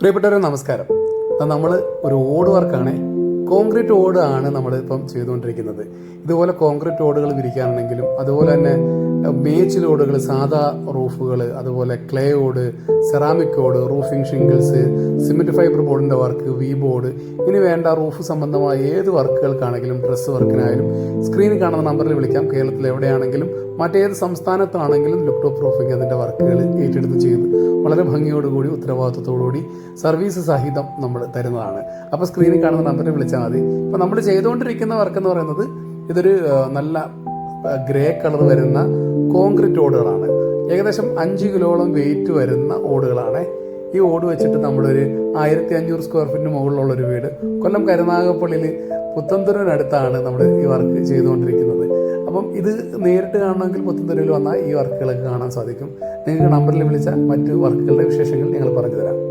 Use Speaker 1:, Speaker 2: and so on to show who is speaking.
Speaker 1: പ്രിയപ്പെട്ടവരെ നമസ്കാരം. നമ്മൾ ഒരു ഓട് വർക്കാണ്. കോൺക്രീറ്റ് ഓട് ആണ് നമ്മൾ ഇപ്പം ചെയ്തുകൊണ്ടിരിക്കുന്നത്. ഇതുപോലെ കോൺക്രീറ്റ് ഓടുകൾ വിരിക്കാനാണെങ്കിലും അതുപോലെ തന്നെ മേച്ചിൽ ഓടുകൾ സാധാ റൂഫുകൾ അതുപോലെ ക്ലേ ഓട് സെറാമിക് ഓട് റൂഫിംഗ് ഷിംഗിൾസ് സിമെന്റ് ഫൈബർ ബോർഡിന്റെ വർക്ക് വി ബോർഡ് ഇനി വേണ്ട റൂഫ് സംബന്ധമായ ഏത് വർക്കുകൾക്കാണെങ്കിലും ഡ്രസ്സ് വർക്കിനായാലും സ്ക്രീനിൽ കാണുന്ന നമ്പറിൽ വിളിക്കാം. കേരളത്തിൽ എവിടെയാണെങ്കിലും മറ്റേത് സംസ്ഥാനത്താണെങ്കിലും ലുക്ടോപ്പ് റൂഫിംഗ് അതിന്റെ വർക്കുകൾ ഏറ്റെടുത്ത് ചെയ്ത് വളരെ ഭംഗിയോടുകൂടി ഉത്തരവാദിത്വത്തോടുകൂടി സർവീസ് സഹിതം നമ്മൾ തരുന്നതാണ്. അപ്പോൾ സ്ക്രീനിൽ കാണുന്ന നമ്പറിൽ വിളിച്ചാൽ മതി. അപ്പോൾ നമ്മൾ ചെയ്തുകൊണ്ടിരിക്കുന്ന വർക്ക് എന്ന് പറയുന്നത് ഇതൊരു നല്ല ഗ്രേ കളർ വരുന്ന കോൺക്രീറ്റ് ഓടുകളാണ്. ഏകദേശം അഞ്ച് കിലോളം വെയിറ്റ് വരുന്ന ഓടുകളാണ്. ഈ ഓട് വെച്ചിട്ട് നമ്മളൊരു ആയിരത്തി അഞ്ഞൂറ് സ്ക്വയർ ഫീറ്റിന് മുകളിലുള്ള ഒരു വീട്. കൊല്ലം കരുനാഗപ്പള്ളിയിൽ പുത്തന്തുരനടുത്താണ് നമ്മൾ ഈ വർക്ക് ചെയ്തുകൊണ്ടിരിക്കുന്നത്. അപ്പം ഇത് നേരിട്ട് കാണണമെങ്കിൽ പുത്തന്തുരയിൽ വന്നാൽ ഈ വർക്കുകളൊക്കെ കാണാൻ സാധിക്കും. നിങ്ങൾക്ക് നമ്പറിൽ വിളിച്ച മറ്റു വർക്കുകളുടെ വിശേഷങ്ങൾ ഞങ്ങൾ പറഞ്ഞു തരാം.